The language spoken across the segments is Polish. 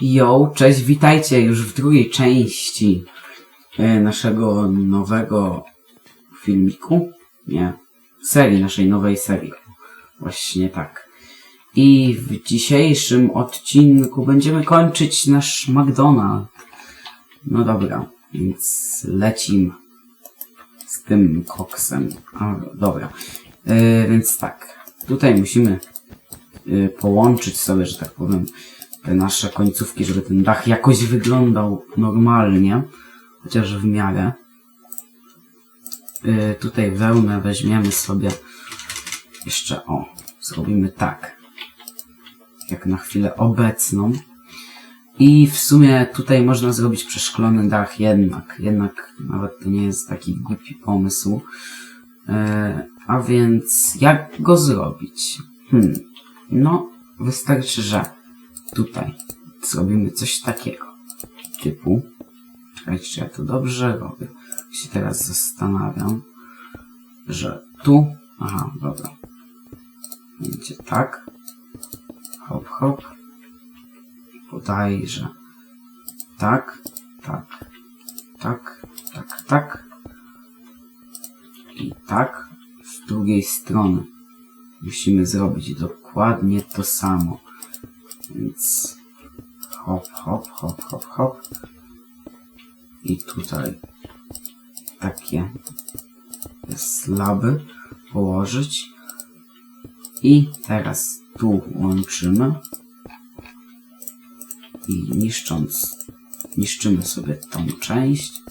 Yo, cześć, witajcie już w drugiej części e, naszego nowego filmiku. Nie, serii, naszej nowej serii. Właśnie tak. I w dzisiejszym odcinku będziemy kończyć nasz McDonald's. No dobra, więc lecimy z tym koksem. A, dobra. E, więc tak, tutaj musimy e, połączyć sobie, że tak powiem, nasze końcówki, żeby ten dach jakoś wyglądał normalnie, chociaż w miarę. Yy, tutaj wełnę weźmiemy sobie jeszcze, o, zrobimy tak, jak na chwilę obecną. I w sumie tutaj można zrobić przeszklony dach jednak, jednak nawet to nie jest taki głupi pomysł. Yy, a więc jak go zrobić? Hmm, no wystarczy, że tutaj zrobimy coś takiego. Typu, czekajcie, czy ja to dobrze robię. Się teraz zastanawiam, że tu, aha, dobra. Będzie tak. Hop, hop. Bodajże tak, tak, tak, tak, tak. I tak z drugiej strony. Musimy zrobić dokładnie to samo. Więc hop, hop, hop, hop, hop. I tutaj takie slaby położyć. I teraz tu łączymy. I niszcząc, niszczymy sobie tą część.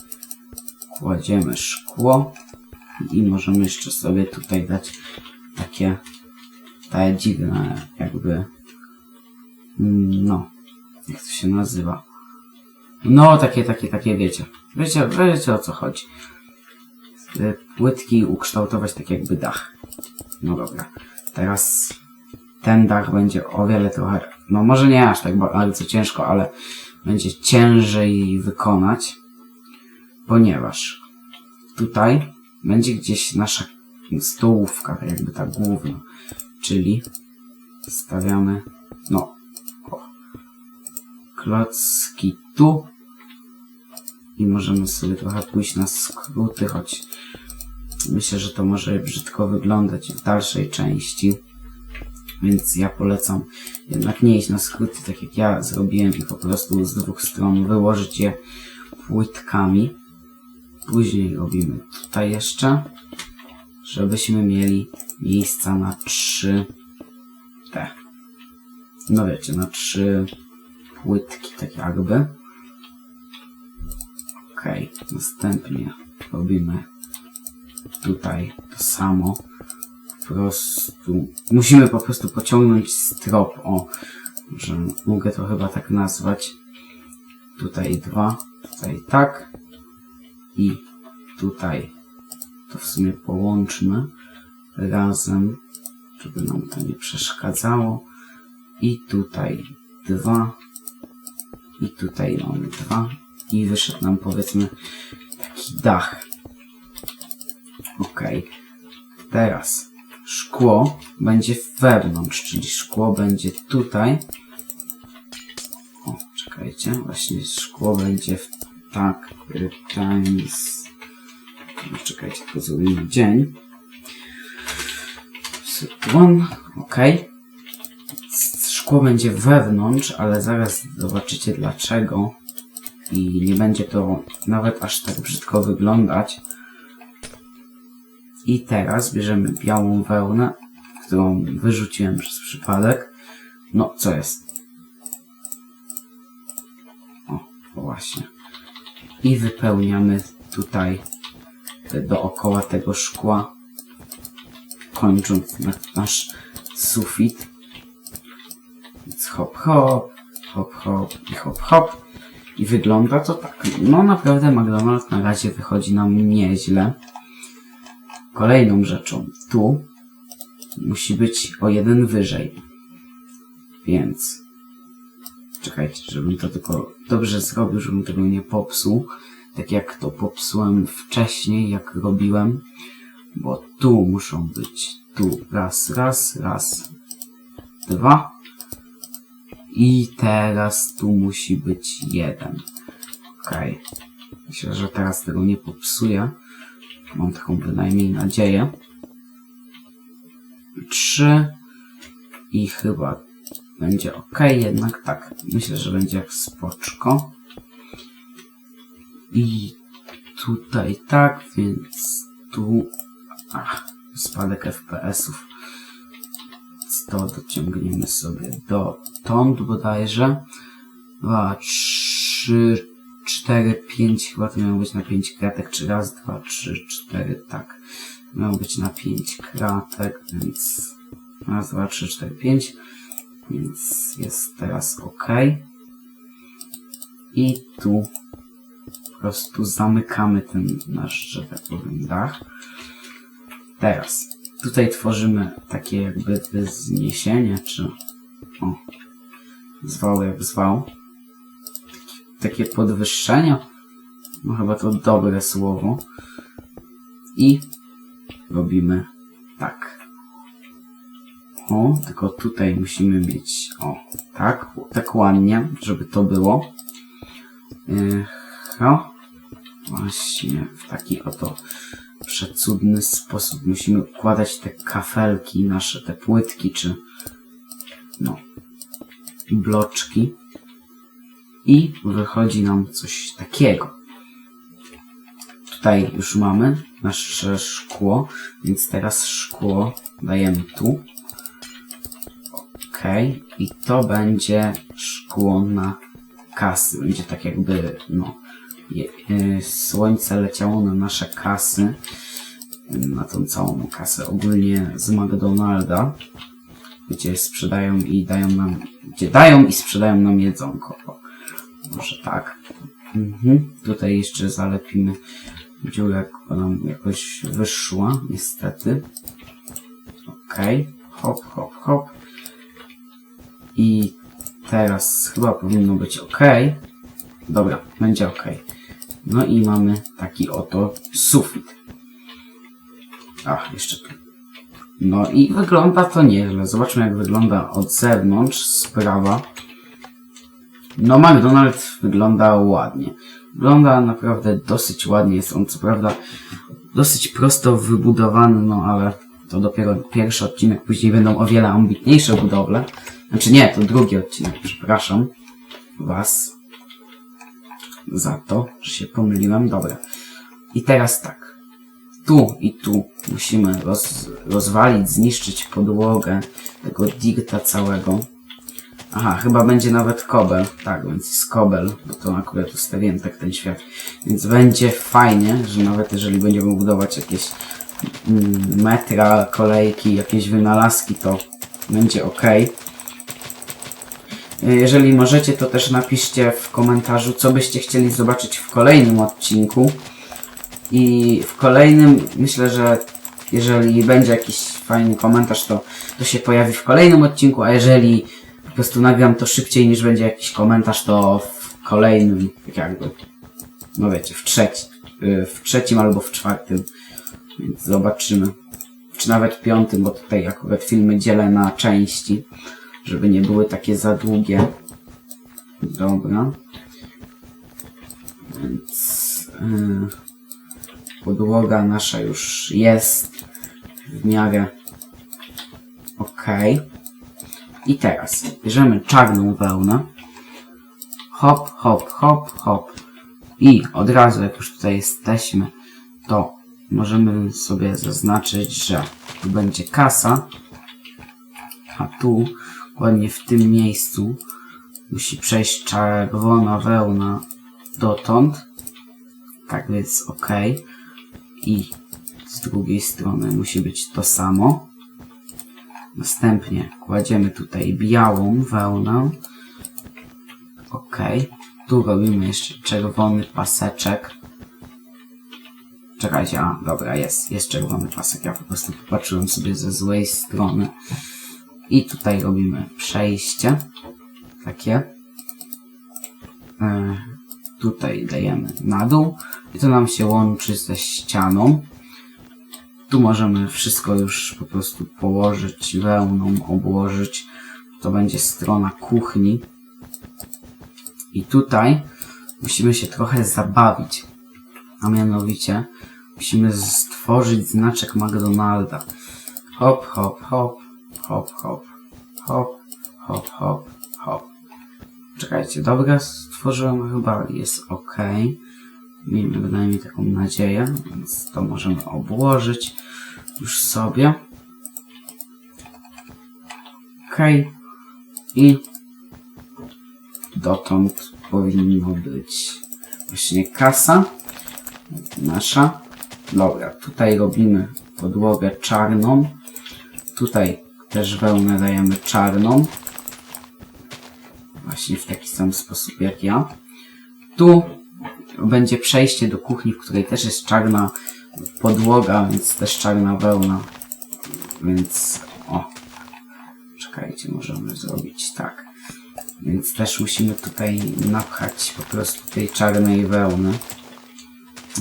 Kładziemy szkło. I możemy jeszcze sobie tutaj dać takie, takie dziwne jakby no, jak to się nazywa? No, takie, takie, takie, wiecie. Wiecie, wiecie o co chodzi. Te Płytki ukształtować tak jakby dach. No dobra. Teraz ten dach będzie o wiele trochę, no może nie aż tak bardzo ciężko, ale będzie ciężej wykonać, ponieważ tutaj będzie gdzieś nasza stołówka, tak jakby ta główna, czyli stawiamy, no klocki tu. I możemy sobie trochę pójść na skróty, choć myślę, że to może brzydko wyglądać w dalszej części. Więc ja polecam jednak nie iść na skróty, tak jak ja zrobiłem i po prostu z dwóch stron wyłożyć je płytkami. Później robimy tutaj jeszcze, żebyśmy mieli miejsca na trzy te. No wiecie, na trzy płytki, tak jakby. Ok, następnie robimy tutaj to samo. Po prostu musimy po prostu pociągnąć strop. O, że mogę to chyba tak nazwać. Tutaj dwa, tutaj tak i tutaj to w sumie połączmy razem, żeby nam to nie przeszkadzało. I tutaj dwa, i tutaj mamy dwa. I wyszedł nam powiedzmy taki dach. Ok. Teraz szkło będzie wewnątrz, czyli szkło będzie tutaj. O, czekajcie, właśnie szkło będzie w tak times. Czekajcie, tylko zrobimy dzień. One, ok szkło będzie wewnątrz, ale zaraz zobaczycie dlaczego. I nie będzie to nawet aż tak brzydko wyglądać. I teraz bierzemy białą wełnę, którą wyrzuciłem przez przypadek. No, co jest? O, właśnie. I wypełniamy tutaj dookoła tego szkła, kończąc nasz sufit. Więc hop, hop, hop, hop i hop, hop. I wygląda to tak. No naprawdę McDonald's na razie wychodzi nam nieźle. Kolejną rzeczą. Tu musi być o jeden wyżej. Więc czekajcie, żebym to tylko dobrze zrobił, żebym tego nie popsuł. Tak jak to popsułem wcześniej, jak robiłem. Bo tu muszą być tu raz, raz, raz, dwa I teraz tu musi być jeden. Okej. Myślę, że teraz tego nie popsuję. Mam taką bynajmniej nadzieję. Trzy. I chyba będzie ok, jednak tak. Myślę, że będzie spoczko. I tutaj tak, więc tu... Ach, spadek FPS-ów. To dociągniemy sobie dotąd bodajże. Dwa, trzy, cztery, pięć. Chyba to miało być na pięć kratek. Czy raz, dwa, trzy, cztery. Tak. Miało być na pięć kratek, więc raz, dwa, trzy, cztery, pięć. Więc jest teraz ok. I tu po prostu zamykamy ten nasz, że tak powiem, dach. Teraz tutaj tworzymy takie jakby wzniesienie, czy o, zwał jak zwał. Takie podwyższenie. No chyba to dobre słowo. I robimy tak. O, tylko tutaj musimy mieć, o, tak, tak ładnie, żeby to było. Yy, właśnie w taki oto przecudny sposób musimy układać te kafelki, nasze te płytki, czy no, bloczki. I wychodzi nam coś takiego. Tutaj już mamy nasze szkło, więc teraz szkło dajemy tu. Ok, i to będzie szkło na kasy. Będzie tak jakby, no, słońce leciało na nasze kasy, na tą całą kasę ogólnie z McDonalda, gdzie sprzedają i dają nam, gdzie dają i sprzedają nam jedzonko. Może tak. Mhm. Tutaj jeszcze zalepimy dziurę, bo nam jakoś wyszła, niestety. Okej, okay. hop, hop, hop. I teraz chyba powinno być ok. Dobra, będzie ok. No i mamy taki oto sufit. Ach, jeszcze tu. No i wygląda to nieźle. Zobaczmy jak wygląda od zewnątrz, z prawa. No McDonald's wygląda ładnie. Wygląda naprawdę dosyć ładnie. Jest on co prawda dosyć prosto wybudowany, no ale to dopiero pierwszy odcinek. Później będą o wiele ambitniejsze budowle. Znaczy nie, to drugi odcinek, przepraszam was za to, że się pomyliłem. Dobra. I teraz tak. Tu i tu musimy roz, rozwalić, zniszczyć podłogę tego digta całego. Aha, chyba będzie nawet kobel. Tak, więc jest kobel, bo to akurat ustawiłem tak ten świat. Więc będzie fajnie, że nawet jeżeli będziemy budować jakieś mm, metra, kolejki, jakieś wynalazki, to będzie ok. Jeżeli możecie, to też napiszcie w komentarzu, co byście chcieli zobaczyć w kolejnym odcinku. I w kolejnym, myślę, że jeżeli będzie jakiś fajny komentarz, to, to się pojawi w kolejnym odcinku, a jeżeli po prostu nagram to szybciej niż będzie jakiś komentarz, to w kolejnym, tak jakby, no wiecie, w, trzeci, w trzecim albo w czwartym. Więc zobaczymy. Czy nawet piątym, bo tutaj akurat filmy dzielę na części żeby nie były takie za długie. Dobra. Więc yy, podłoga nasza już jest w miarę ok. I teraz bierzemy czarną wełnę. Hop, hop, hop, hop. I od razu, jak już tutaj jesteśmy, to możemy sobie zaznaczyć, że tu będzie kasa, a tu Dokładnie w tym miejscu musi przejść czerwona wełna dotąd. Tak więc ok. I z drugiej strony musi być to samo. Następnie kładziemy tutaj białą wełnę. Ok. Tu robimy jeszcze czerwony paseczek. Czekajcie, a dobra, jest, jest czerwony pasek. Ja po prostu popatrzyłem sobie ze złej strony. I tutaj robimy przejście. Takie. E, tutaj dajemy na dół. I to nam się łączy ze ścianą. Tu możemy wszystko już po prostu położyć wełną, obłożyć. to będzie strona kuchni. I tutaj musimy się trochę zabawić. A mianowicie musimy stworzyć znaczek McDonalda. Hop, hop, hop, hop, hop, hop, hop, hop, hop. Czekajcie, dobra, stworzyłem chyba, jest ok. Miejmy bynajmniej taką nadzieję, więc to możemy obłożyć już sobie. Ok. I dotąd powinno być właśnie kasa nasza. Dobra, tutaj robimy podłogę czarną. Tutaj też wełnę dajemy czarną. Właśnie w taki sam sposób jak ja. Tu będzie przejście do kuchni, w której też jest czarna podłoga, więc też czarna wełna. Więc o. Czekajcie, możemy zrobić tak. Więc też musimy tutaj napchać po prostu tej czarnej wełny.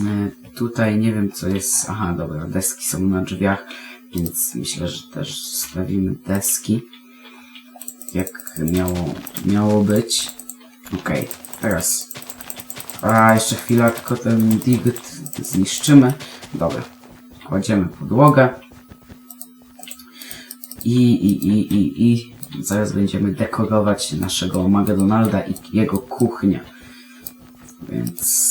E, Tutaj nie wiem co jest. Aha, dobra, deski są na drzwiach, więc myślę, że też stawimy deski. Jak miało, miało być. Okej, teraz. A jeszcze chwila, tylko ten digit zniszczymy. Dobra, kładziemy podłogę. I, i, i, i, i zaraz będziemy dekorować naszego McDonalda i jego kuchnię. Więc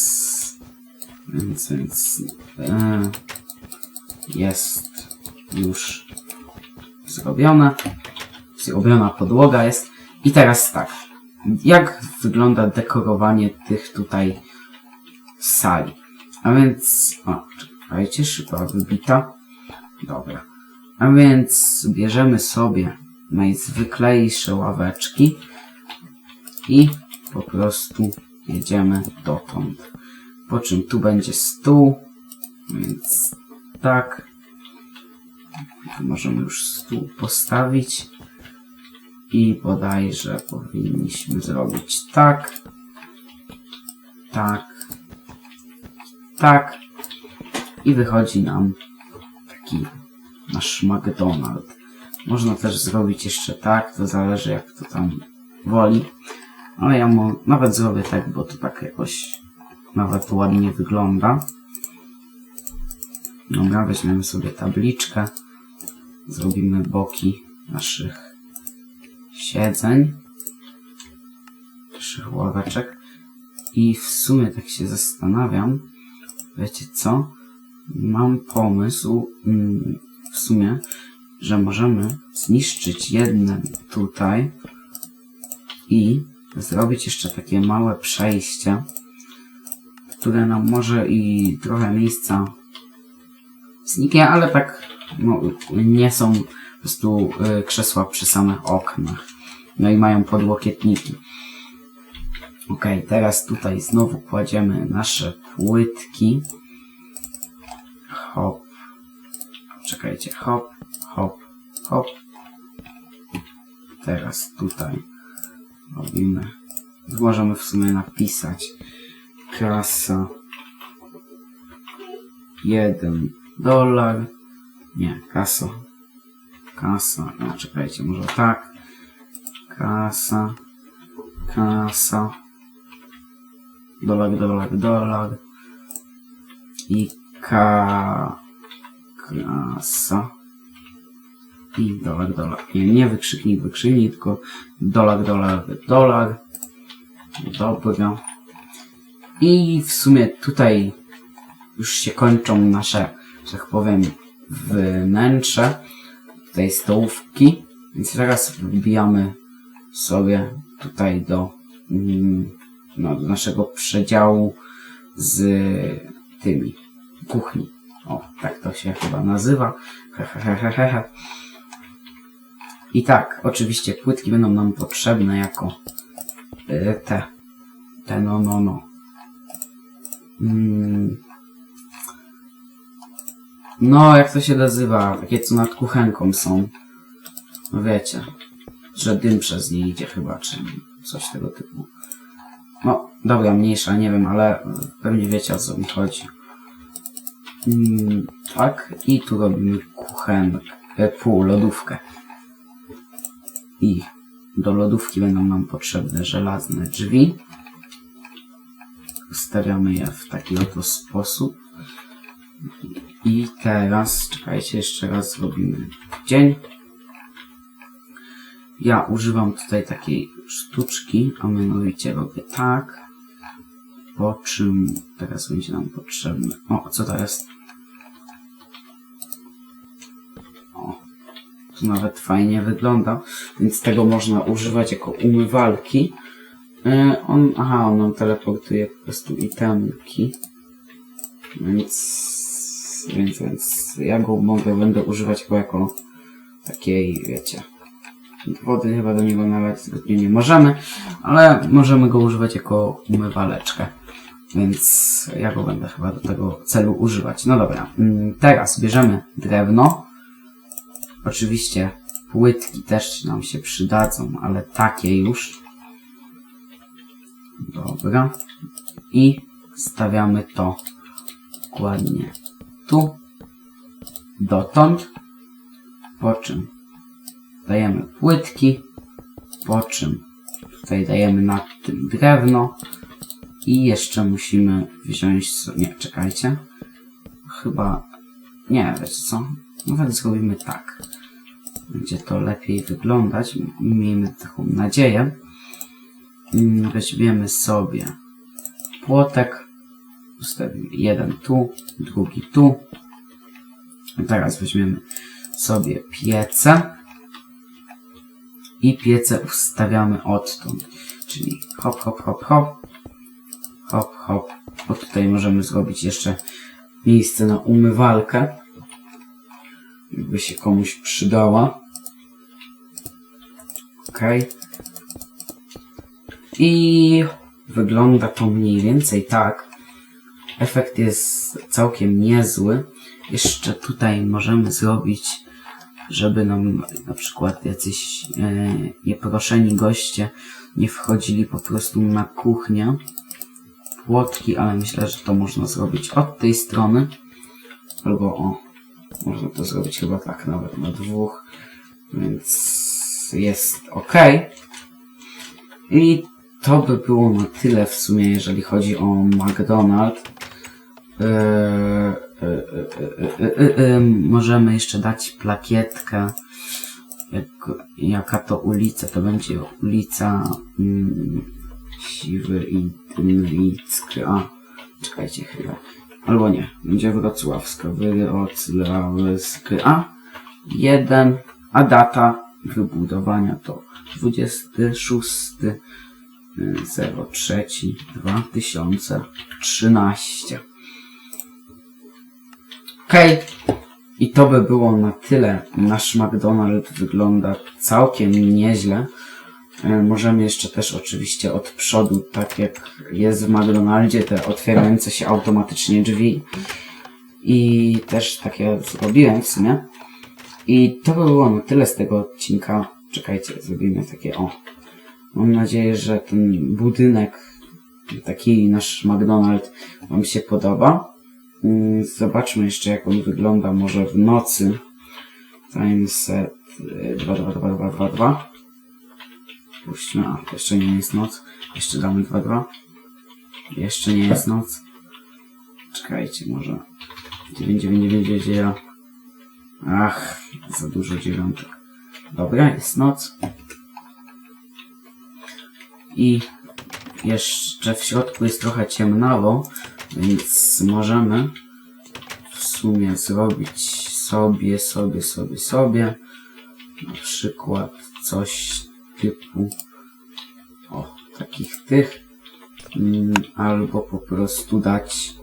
więc, więc e, jest już zrobione. Zrobiona podłoga jest. I teraz tak. Jak wygląda dekorowanie tych tutaj sali? A więc... O, czekajcie, szyba wybita. Dobra. A więc bierzemy sobie najzwyklejsze ławeczki i po prostu jedziemy dotąd. Po czym tu będzie stół, więc tak. Możemy już stół postawić. I bodajże powinniśmy zrobić tak. Tak. Tak. I wychodzi nam taki nasz McDonald. Można też zrobić jeszcze tak, to zależy jak to tam woli. Ale ja mu nawet zrobię tak, bo to tak jakoś nawet ładnie wygląda. Dobra, weźmiemy sobie tabliczkę. Zrobimy boki naszych siedzeń. Naszych ławeczek. I w sumie tak się zastanawiam. Wiecie co? Mam pomysł mm, w sumie, że możemy zniszczyć jedne tutaj i zrobić jeszcze takie małe przejście które nam może i trochę miejsca zniknie, ale tak no, nie są po prostu y, krzesła przy samych oknach. No i mają podłokietniki. Ok, teraz tutaj znowu kładziemy nasze płytki. Hop. Czekajcie, hop, hop, hop. Teraz tutaj robimy. Możemy w sumie napisać Kasa. Jeden dolar. Nie, kasa. Kasa. No, czekajcie, może tak. Kasa. Kasa. Dolar, dolar, dolar. I ka... Kasa. I dolar, dolar. Nie, nie wykrzyknik, wykrzyknik, tylko dolar, dolar, dolar. Dobra. I w sumie tutaj już się kończą nasze, że tak powiem, wnętrze tej stołówki. Więc teraz wbijamy sobie tutaj do, mm, no, do naszego przedziału z tymi kuchni. O, tak to się chyba nazywa. I tak, oczywiście płytki będą nam potrzebne jako y, te, te no, no, no, Mm. No, jak to się nazywa? Takie, co nad kuchenką są. No wiecie, że dym przez nie idzie chyba, czy coś tego typu. No, dobra, mniejsza, nie wiem, ale pewnie wiecie o co mi chodzi. Mm, tak, i tu robimy kuchenkę, e, pół, lodówkę. I do lodówki będą nam potrzebne żelazne drzwi. Ustawiamy je w taki oto sposób. I teraz, czekajcie, jeszcze raz zrobimy dzień. Ja używam tutaj takiej sztuczki, a mianowicie robię tak. Po czym teraz będzie nam potrzebny. O, co to jest? O, to nawet fajnie wygląda, więc tego można używać jako umywalki. E, on, aha, on nam teleportuje po prostu itemki. Więc, więc, więc ja go mogę, będę używać go jako takiej, wiecie, wody chyba do niego nalać zbytnio nie możemy, ale możemy go używać jako umywaleczkę. Więc ja go będę chyba do tego celu używać. No dobra, mm, teraz bierzemy drewno. Oczywiście płytki też nam się przydadzą, ale takie już. Dobra. I stawiamy to dokładnie tu. Dotąd. Po czym dajemy płytki. Po czym tutaj dajemy na tym drewno. I jeszcze musimy wziąć... Nie, czekajcie. Chyba... Nie, wiecie co? Nawet zrobimy tak. Będzie to lepiej wyglądać. Miejmy taką nadzieję. Mm, Weźmiemy sobie płotek. Ustawimy jeden tu, drugi tu. Teraz weźmiemy sobie piece. I piece ustawiamy odtąd. Czyli hop, hop, hop, hop. Hop, hop. Bo tutaj możemy zrobić jeszcze miejsce na umywalkę. Jakby się komuś przydała. Ok. I wygląda to mniej więcej tak. Efekt jest całkiem niezły. Jeszcze tutaj możemy zrobić, żeby nam na przykład jacyś e, nieproszeni goście nie wchodzili po prostu na kuchnię. Płotki, ale myślę, że to można zrobić od tej strony. Albo o, można to zrobić chyba tak nawet na dwóch. Więc jest ok. I to by było na tyle w sumie, jeżeli chodzi o McDonald's. E, e, e, możemy jeszcze dać plakietkę. Jak, jaka to ulica? To będzie ulica mm, Siwy i Dymnicka. A, czekajcie chwilę. Albo nie, będzie Wrocławska. Wrocławska. Jeden, a data wybudowania to 26 03 2013. Okej. I to by było na tyle. Nasz McDonald's wygląda całkiem nieźle. E, Możemy jeszcze też oczywiście od przodu, tak jak jest w McDonaldzie, te otwierające się automatycznie drzwi. I też takie zrobiłem w sumie. I to by było na tyle z tego odcinka. Czekajcie, zrobimy takie o. Mam nadzieję, że ten budynek, taki nasz McDonald's Wam się podoba. Mm, Zobaczmy jeszcze jak on wygląda może w nocy. Time set y, 22222. Puśćmy, a jeszcze nie jest noc. Jeszcze damy 22. Jeszcze nie jest noc. Czekajcie, może 9999. Ach, za dużo dziewiątek. Dobra, jest noc. I jeszcze w środku jest trochę ciemnawo, więc możemy w sumie zrobić sobie, sobie, sobie, sobie na przykład coś typu o, takich tych Mm, albo po prostu dać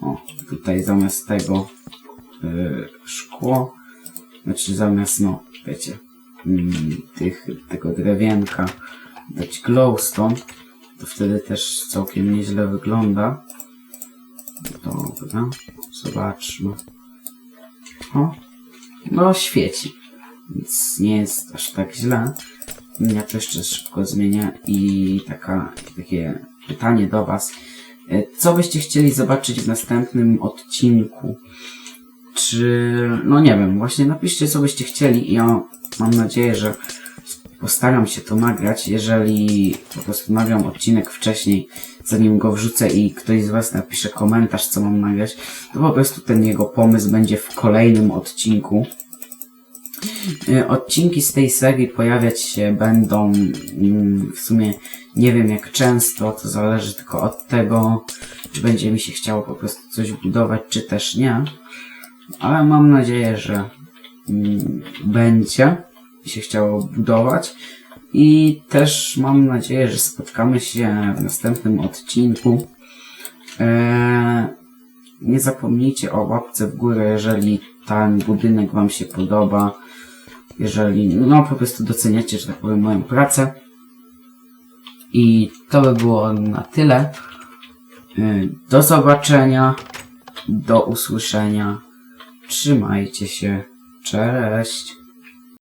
o, tutaj zamiast tego y, szkło znaczy zamiast, no, wiecie, mm, tych, tego drewienka dać glowstone, to wtedy też całkiem nieźle wygląda. Dobra, zobaczmy. O, no świeci, więc nie jest aż tak źle. Ja to jeszcze szybko zmienię i taka, takie pytanie do Was. E, Co byście chcieli zobaczyć w następnym odcinku? Czy, no nie wiem, właśnie napiszcie co byście chcieli i ja mam nadzieję, że postaram się to nagrać. Jeżeli po prostu nagram odcinek wcześniej, zanim go wrzucę i ktoś z Was napisze komentarz, co mam nagrać, to po prostu ten jego pomysł będzie w kolejnym odcinku. Y, Odcinki z tej serii pojawiać się będą mm, w sumie nie wiem jak często, to zależy tylko od tego, czy będzie mi się chciało po prostu coś budować, czy też nie. Ale mam nadzieję, że mm, będzie się chciało budować. I też mam nadzieję, że spotkamy się w następnym odcinku. Eee, nie zapomnijcie o łapce w górę, jeżeli ten budynek Wam się podoba. Jeżeli, no po prostu doceniacie, że tak powiem, moją pracę. I to by było na tyle. Yy, Do zobaczenia. Do usłyszenia. Trzymajcie się. Cześć.